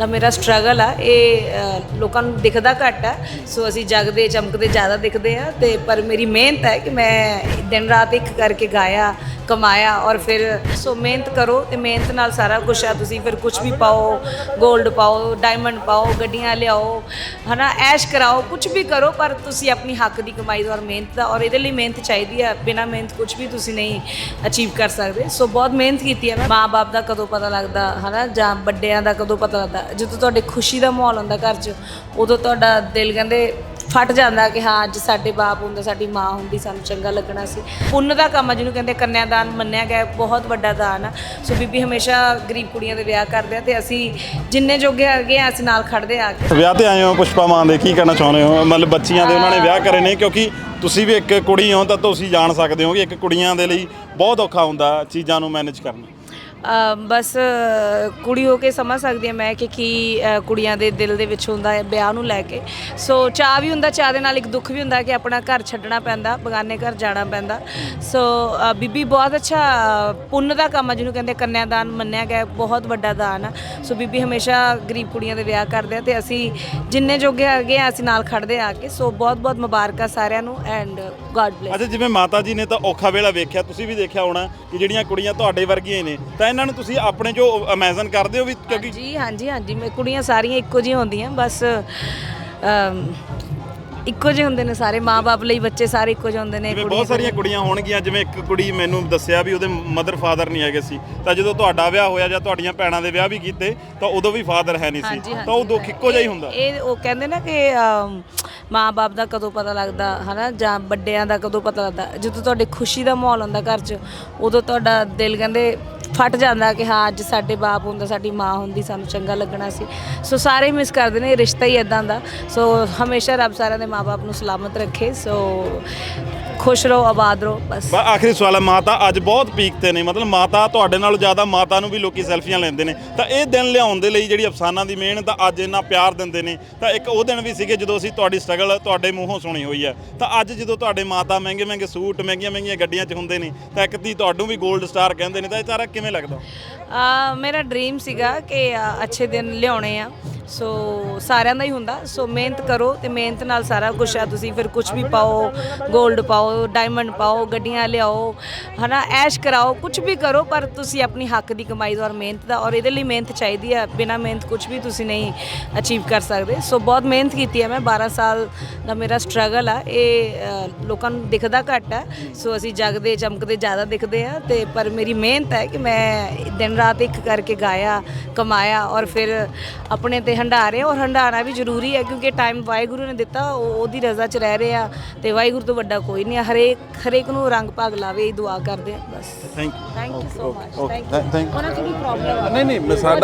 ਦਾ ਮੇਰਾ ਸਟਰਗਲ ਆ ਇਹ ਅ, ਲੋਕਾਂ ਨੂੰ ਦਿਖਦਾ ਘੱਟ ਆ। ਸੋ ਅਸੀਂ ਜਗਦੇ ਚਮਕਦੇ ਜ਼ਿਆਦਾ ਦਿਖਦੇ ਆ। ਤੇ ਪਰ ਮੇਰੀ ਮਿਹਨਤ ਹੈ ਕਿ ਮੈਂ ਦਿਨ ਰਾਤ ਇੱਕ ਕਰਕੇ ਗਾਇਆ ਕਮਾਇਆ ਔਰ ਫਿਰ ਸੋ ਮਿਹਨਤ ਕਰੋ ਤੇ ਮਿਹਨਤ ਨਾਲ ਸਾਰਾ ਕੁਝ ਆ। ਤੁਸੀਂ ਫਿਰ ਕੁਝ ਵੀ ਪਾਓ 골ਡ ਪਾਓ ਡਾਇਮੰਡ ਪਾਓ ਗੱਡੀਆਂ ਲਿਆਓ ਹਨਾ ਐਸ਼ ਕਰਾਓ ਕੁਝ ਵੀ ਕਰੋ ਪਰ ਤੁਸੀਂ ਆਪਣੀ ਹੱਕ ਦੀ ਕਮਾਈ ਦਾ ਔਰ ਮਿਹਨਤ ਦਾ ਔਰ ਇਹਦੇ ਲਈ ਮਿਹਨਤ ਚਾਹੀਦੀ ਆ। ਬਿਨਾ ਮਿਹਨਤ ਕੁਝ ਵੀ ਤੁਸੀਂ ਨਹੀਂ ਅਚੀਵ ਕਰ ਸਕਦੇ। ਸੋ ਬਹੁਤ ਮਿਹਨਤ ਕੀਤੀ ਹੈ ਮੈਂ। ਮਾਂ-ਬਾਪ ਦਾ ਕਦੋਂ ਪਤਾ ਲੱਗਦਾ ਹਨਾ ਜਾਂ ਵੱਡਿਆਂ ਦਾ ਕਦੋਂ ਪਤਾ ਲੱਗਦਾ। ਜਦੋਂ ਤੁਹਾਡੇ ਖੁਸ਼ੀ ਦਾ ਮਾਹੌਲ ਹੁੰਦਾ ਘਰ 'ਚ, ਉਦੋਂ ਤੁਹਾਡਾ ਦਿਲ ਕਹਿੰਦੇ ਫਟ ਜਾਂਦਾ ਕਿ ਹਾਂ, ਅੱਜ ਸਾਡੇ ਬਾਪ ਹੁੰਦਾ, ਸਾਡੀ ਮਾਂ ਹੁੰਦੀ, ਸਾਨੂੰ ਚੰਗਾ ਲੱਗਣਾ ਸੀ। ਪੁੰਨ ਦਾ ਕੰਮ ਆ, ਜਿਹਨੂੰ ਕਹਿੰਦੇ ਕੰਨਿਆਦਾਨ ਮੰਨਿਆ ਗਿਆ, ਬਹੁਤ ਵੱਡਾ ਦਾਨ ਆ। ਸੋ ਬੀਬੀ ਹਮੇਸ਼ਾ ਗਰੀਬ ਕੁੜੀਆਂ ਦੇ ਵਿਆਹ ਕਰਦੇ ਆ ਤੇ ਅਸੀਂ ਜਿੰਨੇ ਜੋਗੇ ਹੈਗੇ ਆ, ਅਸੀਂ ਨਾਲ ਖੜਦੇ ਆ ਕੇ। ਵਿਆਹ ਤੇ ਆਏ ਹੋ, ਪੁਸ਼ਪਾ ਮਾਂ ਦੇ, ਕੀ ਕਹਿਣਾ ਚਾਹੁੰਦੇ ਹੋ? ਮਤਲਬ ਬੱਚੀਆਂ ਦੇ ਉਹਨਾਂ ਨੇ ਵਿਆਹ ਕਰੇ ਨੇ, ਕਿਉਂਕਿ ਤੁਸੀਂ ਵੀ ਇੱਕ ਕੁੜੀ ਹੋ, ਤਾਂ ਤੁਸੀਂ ਜਾਣ ਸਕਦੇ ਹੋ ਕਿ ਇੱਕ ਕੁੜੀਆਂ ਦੇ ਲਈ ਬਹੁਤ ਔਖਾ ਹੁੰਦਾ ਚੀਜ਼ਾਂ ਨੂੰ ਮੈਨੇਜ ਕਰਨਾ। ਬਸ ਕੁੜੀ ਹੋ ਕੇ ਸਮਝ ਸਕਦੀ ਹਾਂ ਮੈਂ ਕਿ ਕੀ ਕੁੜੀਆਂ ਦੇ ਦਿਲ ਦੇ ਵਿੱਚ ਹੁੰਦਾ ਹੈ ਵਿਆਹ ਨੂੰ ਲੈ ਕੇ। ਸੋ ਚਾਹ ਵੀ ਹੁੰਦਾ, ਚਾਹ ਦੇ ਨਾਲ ਇੱਕ ਦੁੱਖ ਵੀ ਹੁੰਦਾ ਕਿ ਆਪਣਾ ਘਰ ਛੱਡਣਾ ਪੈਂਦਾ, ਬਗਾਨੇ ਘਰ ਜਾਣਾ ਪੈਂਦਾ। ਸੋ ਬੀਬੀ ਬਹੁਤ ਅੱਛਾ ਪੁੰਨ ਦਾ ਕੰਮ ਆ ਜਿਹਨੂੰ ਕਹਿੰਦੇ ਕੰਨਿਆਦਾਨ ਮੰਨਿਆ ਗਿਆ, ਬਹੁਤ ਵੱਡਾ ਦਾਨ ਆ। ਸੋ ਬੀਬੀ ਹਮੇਸ਼ਾ ਗਰੀਬ ਕੁੜੀਆਂ ਦੇ ਵਿਆਹ ਕਰਦੇ ਆ ਤੇ ਅਸੀਂ ਜਿੰਨੇ ਜੋਗੇ ਹੈਗੇ ਆ, ਅਸੀਂ ਨਾਲ ਖੜਦੇ ਆ ਕੇ। ਸੋ ਬਹੁਤ ਬਹੁਤ ਮੁਬਾਰਕਾਂ ਸਾਰਿਆਂ ਨੂੰ ਐਂਡ ਗੋਡ ਬlesਸ ਅੱਛਾ, ਜਿਵੇਂ ਮਾਤਾ ਜੀ ਨੇ ਤਾਂ ਔਖਾ ਵੇਲਾ ਵੇਖਿਆ, ਤੁਸੀਂ ਵੀ ਦੇਖਿਆ ਹੋਣਾ ਕਿ ਜਿਹੜੀਆਂ ਕੁੜੀਆਂ ਤੁਹਾਡੇ ਵਰਗੀਆਂ ਨੇ, ਤਾਂ ਇਹਨਾਂ ਨੂੰ ਤੁਸੀਂ ਆਪਣੇ ਜੋ ਇਮੇਜਿਨ ਕਰਦੇ ਹੋ ਵੀ ਕਿਉਂਕਿ ਜੀ ਹਾਂਜੀ ਹਾਂਜੀ। ਮੈਂ ਕੁੜੀਆਂ ਸਾਰੀਆਂ ਇੱਕੋ ਜਿਹੀਆਂ ਹੁੰਦੀਆਂ ਬਸ ਅਮ, ਇੱਕੋ ਜਿਹੇ ਹੁੰਦੇ ਨੇ ਸਾਰੇ। ਮਾਪੇ ਲਈ ਬੱਚੇ ਸਾਰੇ ਇੱਕੋ ਜਿਹੇ ਹੁੰਦੇ ਨੇ ਜਿਵੇਂ ਕੁੜੀਆਂ- ਬਹੁਤ ਸਾਰੀਆਂ ਕੁੜੀਆਂ ਹੋਣਗੀਆਂ ਜਿਵੇਂ ਇੱਕ ਕੁੜੀ ਮੈਨੂੰ ਦੱਸਿਆ ਵੀ ਉਹਦੇ ਮਦਰ ਫਾਦਰ ਨਹੀਂ ਹੈਗੇ ਸੀ। ਤਾਂ ਜਦੋਂ ਤੁਹਾਡਾ ਵਿਆਹ ਹੋਇਆ ਜਾਂ ਤੁਹਾਡੀਆਂ ਭੈਣਾਂ ਦੇ ਵਿਆਹ ਵੀ ਕੀਤੇ ਤਾਂ ਉਦੋਂ ਵੀ ਫਾਦਰ ਹੈ ਨਹੀਂ ਸੀ। ਹਾਂਜੀ ਤਾਂ ਉਹ ਦੁੱਖ ਇੱਕੋ ਜਿਹਾ ਹੀ ਹੁੰਦਾ। ਇਹ ਉਹ ਕਹਿੰਦੇ ਨਾ ਕਿ ਮਾਂ-ਬਾਪ ਦਾ ਕਦੋਂ ਪਤਾ ਲੱਗਦਾ ਹਨਾ? ਜਾਂ ਵੱਡਿਆਂ ਦਾ ਕਦੋਂ ਪਤਾ ਲੱਗਦਾ? ਜਦੋਂ ਤੁਹਾਡੇ ਖੁਸ਼ੀ ਦਾ ਮਾਹੌਲ ਹੁੰਦਾ ਘਰ 'ਚ ਉਦੋਂ ਤੁਹਾਡਾ ਦਿਲ ਕਹਿੰਦੇ ਫਟ ਜਾਂਦਾ ਕਿ ਹਾਂ, ਅੱਜ ਸਾਡੇ ਬਾਪ ਹੁੰਦਾ, ਸਾਡੀ ਮਾਂ ਹੁੰਦੀ, ਸਾਨੂੰ ਚੰਗਾ ਲੱਗਣਾ ਸੀ। ਸੋ ਸਾਰੇ ਮਿਸ ਕਰਦੇ ਨੇ, ਇਹ ਰਿਸ਼ਤਾ ਹੀ ਇਦਾਂ ਦਾ। ਸੋ ਹਮੇਸ਼ਾ ਰੱਬ ਸਾਰਿਆਂ ਦੇ ਮਾਪੇ ਨੂੰ ਸਲਾਮਤ ਰੱਖੇ। ਸੋ ਖੁਸ਼ ਰਹੋ ਆਬਾਦ ਰਹੋ ਬਸ। ਆਖਰੀ ਸਵਾਲ ਹੈ ਮਾਤਾ ਅੱਜ ਬਹੁਤ ਪੀਕ ਤੇ ਨੇ ਮਤਲਬ ਮਾਤਾ ਤੁਹਾਡੇ ਨਾਲੋਂ ਜ਼ਿਆਦਾ ਮਾਤਾ ਨੂੰ ਵੀ ਲੋਕੀ ਸੈਲਫੀਆਂ ਲੈਂਦੇ ਨੇ। ਤਾਂ ਇਹ ਦਿਨ ਲਿਆਉਣ ਦੇ ਲਈ ਜਿਹੜੀ ਅਫਸਾਨਾਂ ਦੀ ਮਿਹਨਤ ਆ ਅੱਜ ਇੰਨਾ ਪਿਆਰ ਦਿੰਦੇ ਨੇ। ਤਾਂ ਇੱਕ ਉਹ ਦਿਨ ਵੀ ਸੀਗੇ ਜਦੋਂ ਅਸੀਂ ਤੁਹਾਡੀ ਸਟਰਗਲ ਤੁਹਾਡੇ ਮੂੰਹੋਂ ਸੁਣੀ ਹੋਈ ਹੈ ਤਾਂ ਅੱਜ ਜਦੋਂ ਤੁਹਾਡੇ ਮਾਤਾ ਮਹਿੰਗੇ ਮਹਿੰਗੇ ਸੂਟ ਮਹਿੰਗੀਆਂ ਮਹਿੰਗੀਆਂ ਗੱਡੀਆਂ 'ਚ ਹੁੰਦੇ ਨੇ ਤਾਂ ਇੱਕ ਤੀ ਤੁਹਾਨੂੰ ਵੀ 골ਡ ਸਟਾਰ ਕਹਿੰਦੇ ਨੇ। ਤਾਂ ਇਹ ਸਾਰਾ ਕਿਵੇਂ ਲੱਗਦਾ? ਆ ਮੇਰਾ ਡ੍ਰੀਮ ਸੀਗਾ ਕਿ ਅੱਛੇ ਦਿਨ ਲਿਆਉਣੇ ਆ। ਸੋ ਸਾਰਿਆਂ ਦਾ ਹੀ ਹੁੰਦਾ। ਸੋ ਮਿਹਨਤ ਕਰੋ ਤੇ ਮਿਹਨਤ ਨਾਲ ਸਾਰਾ ਕੁਝ ਆ। ਤੁਸੀਂ ਫਿਰ ਕੁਝ ਵੀ ਪਾਓ 골ਡ ਪਾਓ ਡਾਇਮੰਡ ਪਾਓ, ਗੱਡੀਆਂ ਲਿਆਓ, ਹਨਾ ਐਸ਼ ਕਰਾਓ ਕੁਝ ਵੀ ਕਰੋ, ਪਰ ਤੁਸੀਂ ਆਪਣੀ ਹੱਕ ਦੀ ਕਮਾਈ ਦਾ ਔਰ ਮਿਹਨਤ ਦਾ ਔਰ ਇਹਦੇ ਲਈ ਮਿਹਨਤ ਚਾਹੀਦੀ ਹੈ ਬਿਨਾ ਮਿਹਨਤ ਕੁਝ ਵੀ ਤੁਸੀਂ ਨਹੀਂ ਅਚੀਵ ਕਰ ਸਕਦੇ। ਸੋ ਬਹੁਤ ਮਿਹਨਤ ਕੀਤੀ ਹੈ ਮੈਂ। 12 ਸਾਲ ਦਾ ਮੇਰਾ ਸਟਰਗਲ ਆ। ਇਹ ਲੋਕਾਂ ਨੂੰ ਦਿਖਦਾ ਘੱਟ ਆ। ਸੋ ਅਸੀਂ ਜਗਦੇ, ਚਮਕਦੇ, ਜ਼ਿਆਦਾ ਦਿਖਦੇ ਆ। ਤੇ ਪਰ ਮੇਰੀ ਮਿਹਨਤ ਹੈ ਕਿ ਮੈਂ ਦਿਨ ਰਾਤ ਇੱਕ ਕਰਕੇ ਗਾਇਆ, ਕਮਾਇਆ ਔਰ ਫਿਰ ਆਪਣੇ ਤੇ ਹੰਡਾਰੇ ਔਰ ਹੰਡਾਣਾ ਵੀ ਜ਼ਰੂਰੀ ਹੈ ਕਿਉਂਕਿ ਟਾਈਮ ਵਾਹਿਗੁਰੂ ਨੇ ਦਿੱਤਾ ਉਹ ਉਹਦੀ ਰਜ਼ਾ 'ਚ ਰਹਿ ਰਹੇ ਆ ਤੇ ਵਾਹਿਗੁਰੂ ਤੋਂ ਵੱਡਾ ਕੋਈ ਨਹੀਂ ਹਰੇਕ ਹਰੇਕ ਨੂੰ ਰੰਗ ਭਾਗ ਲਾਵੇ ਇਹ ਦੁਆ ਕਰਦੇ ਆ ਬਸ। Thank you thank you so much thank you ਉਹਨਾਂ ਦੀ ਪ੍ਰੋਬਲਮ ਨਹੀਂ ਨਹੀਂ ਸਾਡਾ